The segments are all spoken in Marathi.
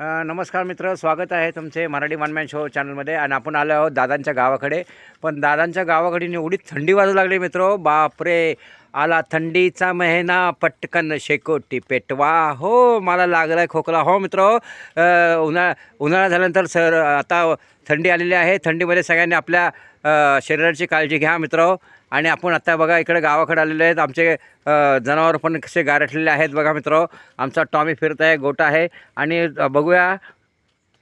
नमस्कार मित्र स्वागत आहे तुमचे मराठी वनमॅन शो चॅनलमध्ये आणि आपण आलो आहोत दादांच्या गावाकडे. पण दादांच्या गावाकडे एवढी थंडी वाजू लागली मित्र. बापरे! आला थंडीचा महिना पटकन शेकोटी पेटवा. हो मला लागला आहे खोकला. हो मित्र उन्हाळा उन्हाळा झाल्यानंतर सर आता थंडी आलेली आहे. थंडीमध्ये सगळ्यांनी आपल्या शरीराची काळजी घ्या मित्र. आणि आपण आता बघा इकडे गावाकडे आलेले आहेत. आमचे जनावर पण कसे गारठलेले आहेत बघा मित्र. आमचा टॉमी फिरत आहे गोटा आहे. आणि बघूया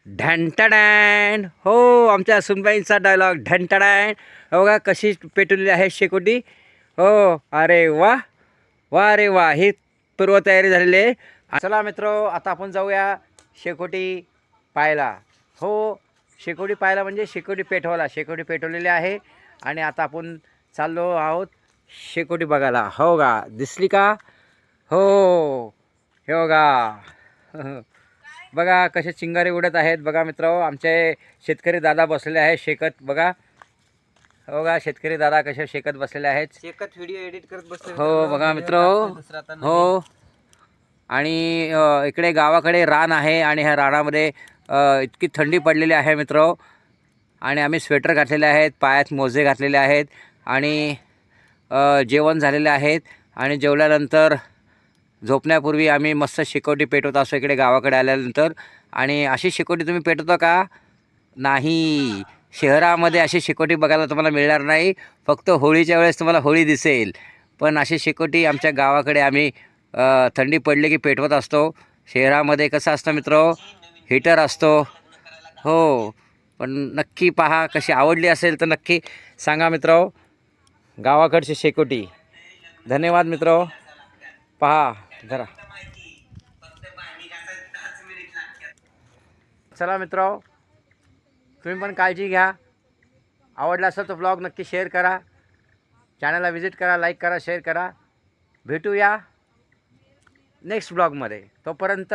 ढँटडॅन हो आमच्या सुनबाईंचा डायलॉग ढँटडॅन बघा कशी पेटवलेली आहे शेकोटी. हो अरे वा. वा अरे वा ही पूर्वतयारी झालेली आहे. चला मित्र आता आपण जाऊया शेकोटी पाहायला. हो शेकोटी पाहायला म्हणजे शेकोटी पेटवायला शेकोटी पेटवलेली आहे आणि आता आपण चाललो आहोत शेकोटी बघायला. हो का? दिसली का? हो हो गा बघा कसे चिंगारे उडत आहेत. बघा मित्र आमचे शेतकरी दादा बसलेले आहेत शेकत. बघा हो बघा शेतकरी दादा कसे शेकत बसलेले आहेत? एकच व्हिडिओ एडिट करत बसले हो बघा मित्र. हो. आणि इकडे गावाकडे रान आहे आणि ह्या रानामध्ये इतकी थंडी पडलेली आहे मित्र. आणि आम्ही स्वेटर घातलेले आहेत पायात मोजे घातलेले आहेत आणि जेवण झालेले आहेत. आणि जेवल्यानंतर झोपण्यापूर्वी आम्ही मस्त शेकोटी पेटवत असतो इकडे गावाकडे आल्यानंतर. आणि अशी शेकोटी तुम्ही पेटवता का? नाही. शहरामध्ये अशी शेकोटी बघायला तुम्हाला मिळणार नाही. फक्त होळीच्या वेळेस तुम्हाला होळी दिसेल. पण अशी शेकोटी आमच्या गावाकडे आम्ही थंडी पडली की पेटवत असतो. शहरामध्ये कसं असतं मित्र? हीटर असतो. हो. पण नक्की पहा कशी आवडली असेल तर नक्की सांगा मित्र. गावाकडची शेकोटी. धन्यवाद मित्र. पहा जरा चला मित्र. तुम्ही पण काळजी घ्या. आवडला असेल तर ब्लॉग नक्की शेअर करा. चॅनलला व्हिजिट करा लाईक करा शेअर करा. भेटूया नेक्स्ट ब्लॉगमध्ये तोपर्यंत